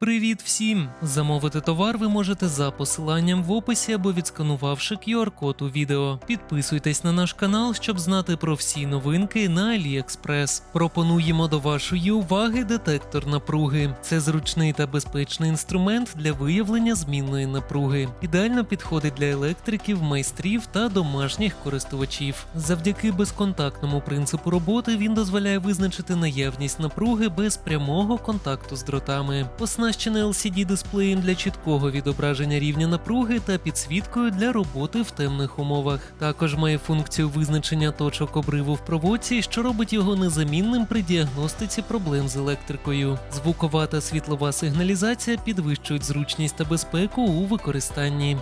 Привіт всім! Замовити товар ви можете за посиланням в описі або відсканувавши QR-код у відео. Підписуйтесь на наш канал, щоб знати про всі новинки на AliExpress. Пропонуємо до вашої уваги детектор напруги. Це зручний та безпечний інструмент для виявлення змінної напруги. Ідеально підходить для електриків, майстрів та домашніх користувачів. Завдяки безконтактному принципу роботи він дозволяє визначити наявність напруги без прямого контакту з дротами. Оснащений LCD-дисплеєм для чіткого відображення рівня напруги та підсвіткою для роботи в темних умовах. Також має функцію визначення точок обриву в проводці, що робить його незамінним при діагностиці проблем з електрикою. Звукова та світлова сигналізація підвищують зручність та безпеку у використанні.